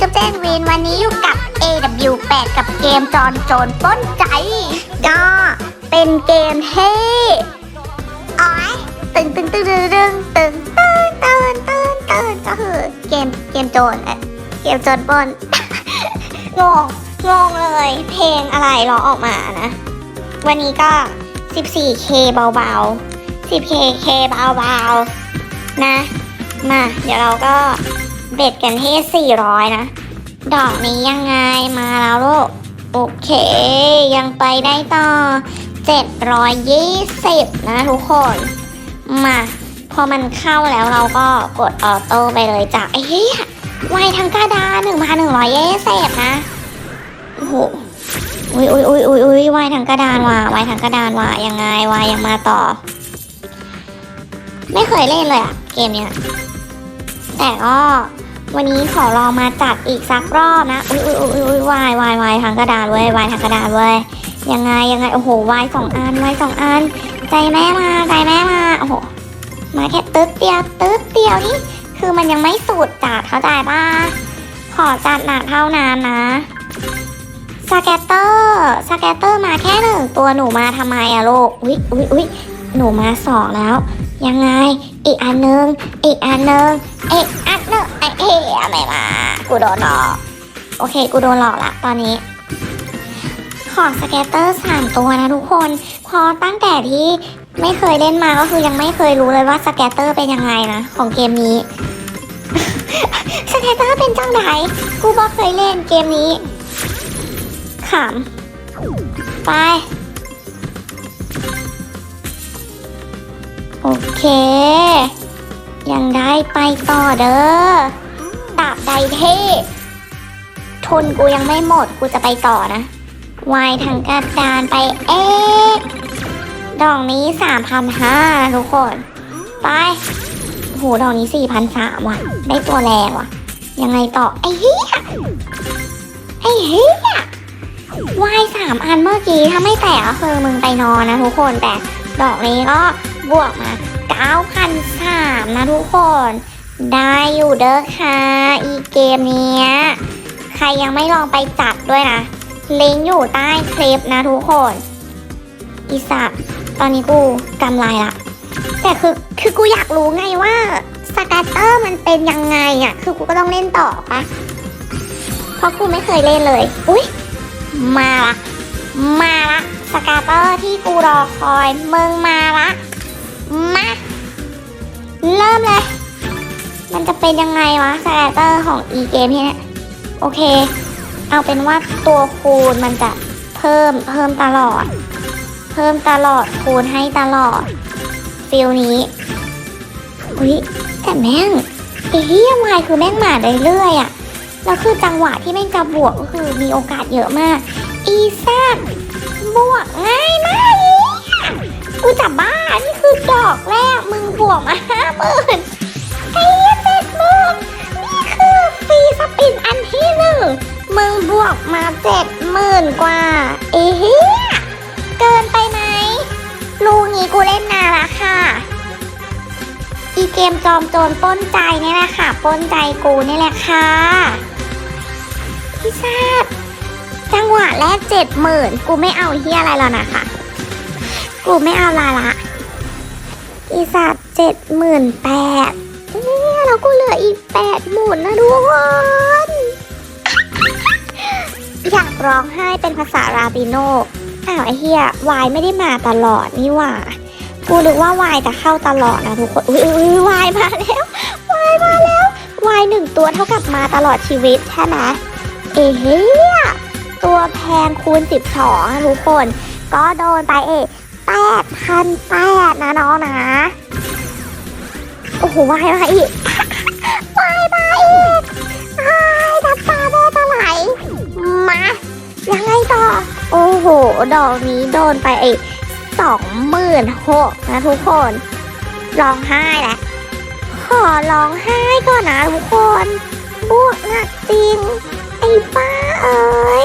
จ๊บแจ้งวีนวันนี้อยู่กับ AW8 กับเกมจอนโจรปล้นใจ ก็เป็นเกมเท่อ๋อยตึงตึงตึงตึงตึงตึงตึงตึงตึงตึงก็คือเกมเกมโจรเอะเกมโจรปล้น งงงงเลยเพลงอะไรร้องออกมานะ วันนี้ก็ 14K เบาๆ 10K เบาๆ นะ มา เดี๋ยวเราก็ เบ็ดกันที่ 400 นะ ดอกนี้ยังไงมาแล้วลูก โอเค ยังไปได้ต่อ 720 นะทุกคน มา พอมันเข้าแล้วเราก็กดออโต้ไปเลยจ้ะไอ้เหี้ยทั้งกระดาน1,120นะ โอ้โห อุ้ยอุ้ยอุ้ยอุ้ยอุ้ยวายทางกระดานว่ะวายทางกระดานว่ะยังไงวายยังมาต่อ ไม่เคยเล่นเลยอะเกมเนี้ย แต่ก็วันนี้ขอลองมาจัดอีกสักรอบนะ อุ้ยอุ้ยอุ้ยอุ้ยวายวายวายทางกระดานเว้ยวายทางกระดานเว้ยยังไงยังไงโอ้โหวายสองอันวายสองอัน ใจแม่มาใจแม่มาโอ้โหมาแค่ตึ๊ดเดียวตึ๊ดเดียวนี่คือมันยังไม่สุดจัดเข้าใจป่ะขอจัดหนักเท่านั้นนะสแกตเตอร์สแกตเตอร์มาแค่หนึ่งตัวหนูมาทำไมอะลูกอุ๊ยอุ๊ยอุ๊ยหนูมาสองแล้ว ยังไง อีกอันนึง อีกอันนึงอีกอันนึงไอ้เอ๋ไม่มา กูโดนหลอก โอเค กูโดนหลอกละตอนนี้ ขอสแกตเตอร์สามตัวนะทุกคน พอตั้งแต่ที่ไม่เคยเล่นมาก็คือยังไม่เคยรู้เลยว่าสแกตเตอร์เป็นยังไงนะ ของเกมนี้สแกตเตอร์เป็นจังไดกูบอกเคยเล่นเกมนี้ขำไป โอเค ยังได้ไปต่อเด้อตราบใดเท่ทุนกูยังไม่หมดกูจะไปต่อนะวายทางกระดานไปเอ๊ะดอกนี้สามพันห้าทุกคน ไปโหดอกนี้สี่พันสามว่ะ ได้ตัวแรงว่ะ ยังไงต่อ ไอ้เหี้ยไอ้เหี้ยวายสามอันเมื่อกี้ถ้าไม่แตกก็คือมึงไปนอนนะทุกคนแต่ดอกนี้ก็ บวกมา9,003นะทุกคน ได้อยู่เด้อค่ะ อีเกมเนี้ย ใครยังไม่ลองไปจัดด้วยนะลิงก์อยู่ใต้คลิปนะทุกคน อีสัตตอนนี้กูกำไรละ แต่คือ คือกูอยากรู้ไงว่าสกัตเตอร์มันเป็นยังไงอะ่ะ คือกูก็ต้องเล่นต่อปะเพราะกูไม่เคยเล่นเลย อุ๊ยมาละ มาละสกาเตอร์ที่กูรอคอย มึงมาละ มา เริ่มเลย มันจะเป็นยังไงวะสกาเตอร์ของอีเกมที่เนี่ย โอเค เอาเป็นว่าตัวคูณมันจะเพิ่มเพิ่มตลอด เพิ่มตลอดคูณให้ตลอดฟิลนี้อุ้ยแต่แม่งไอ้เหี้ยวายคือแม่งหมาเรื่อยๆอะแล้วคือจังหวะที่แม่งจะบวกก็คือมีโอกาสเยอะมาก อีแซดบวกง่ายมาก กูจับบ้า นี่คือดอกแรกมึงบวกมาห้าหมื่นไอ้เจ็ดหมื่นนี่คือฟรีสปินอันที่หนึ่งมึงบวกมาเจ็ดหมื่นกว่า เอ้ยเกินไปไหมลูกนี้กูเล่นนานละค่ะ อีเกมจอมโจรป้นใจนี่แหละค่ะป้นใจกูนี่แหละค่ะพี่ซาดจังหวะแรกเจ็ดหมื่นกูไม่เอาเฮียอะไรแล้วนะคะ กูไม่เอาลาละอีสัตว์เจ็ดหมื่นแปดเนี่ยแล้วกูเหลืออีกแปดหมื่นนะทุกคนอยากร้องไห้เป็นภาษาราบิโนอ้าวไอเฮียวายไม่ได้มาตลอดนี่หว่ากูนึกว่าวายจะเข้าตลอดนะทุกคนอุ้ยอุ้ยวายมาแล้ววายมาแล้ววายหนึ่งตัวเท่ากับมาตลอดชีวิตใช่ไหมเอ้เฮียตัวแพงคูณสิบสองทุกคน ก็โดนไปเอ แปดพันแปดนะน้องนะ โอ้โหวายมาอีกวายมาอีกวายทับตาแม่ตะไหลมายังไงต่อ โอ้โห ดอกนี้โดนไปอีกสองหมื่นหกนะทุกคนร้องไห้แหละขอร้องไห้ก่อนนะทุกคนบวกหนักจริง ไอ้ป้าเอ้ย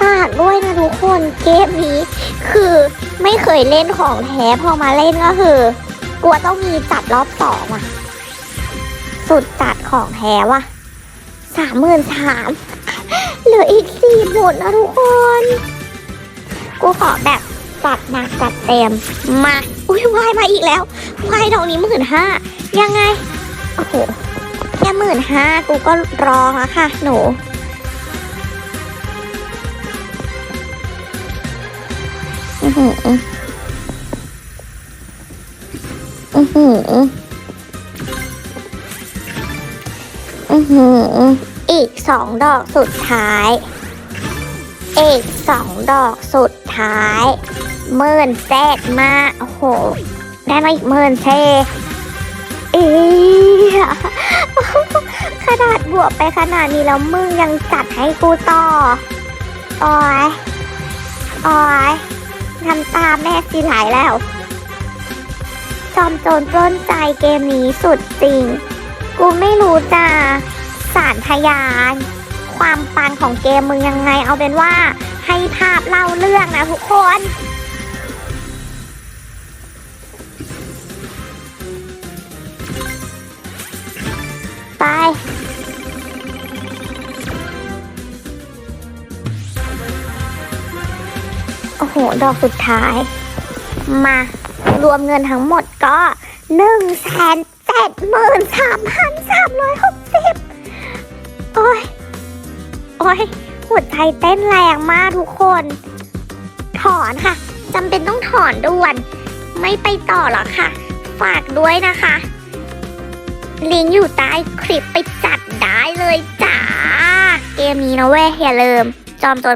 ฝากด้วยนะทุกคนเกมนี้ คือไม่เคยเล่นของแท้พอมาเล่นก็คือกลัวต้องมีจัดรอบสองอะ สุดจัดของแท้ว่ะสามหมื่นสามเหลืออีกสี่หมดนะทุกคน กูขอแบบจัดหนักจัดเต็มมา อุ้ยวายมาอีกแล้ววายดอกนี้หมื่นห้ายังไง โอ้โหแค่หมื่นห้ากูก็รอแล้วค่ะ หนู หืออือหืออือหืออีกสองดอกสุดท้าย อีกสองดอกสุดท้ายหมื่นเศษมาโอ้โห ได้มาอีกหมื่นเศษเอียขนาดบวกไปขนาดนี้แล้วมึงยังจัดให้กูต่อ โอ้ยโอ้ย น้ำตาแม่สิหลายแล้ว จอมโจรปล้นใจเกมนี้สุดจริง กูไม่รู้จะสารทยาน ความปันของเกมมึงยังไง เอาเป็นว่าให้ภาพเล่าเรื่องนะทุกคนไป หดอกสุดท้าย มารวมเงินทั้งหมดก็หนึ่งแสนเจ็ดหมื่นสามพันสามร้อยหกสิบโอ้ย โอ้ยหัวใจเต้นแรงมากทุกคน ถอนค่ะจำเป็นต้องถอนด่วน ไม่ไปต่อหรอกค่ะ ฝากด้วยนะคะ ลิงก์อยู่ใต้คลิปไปจัดได้เลยจ้า เกมนี้นะเว้ยอย่าลืม จอมโจร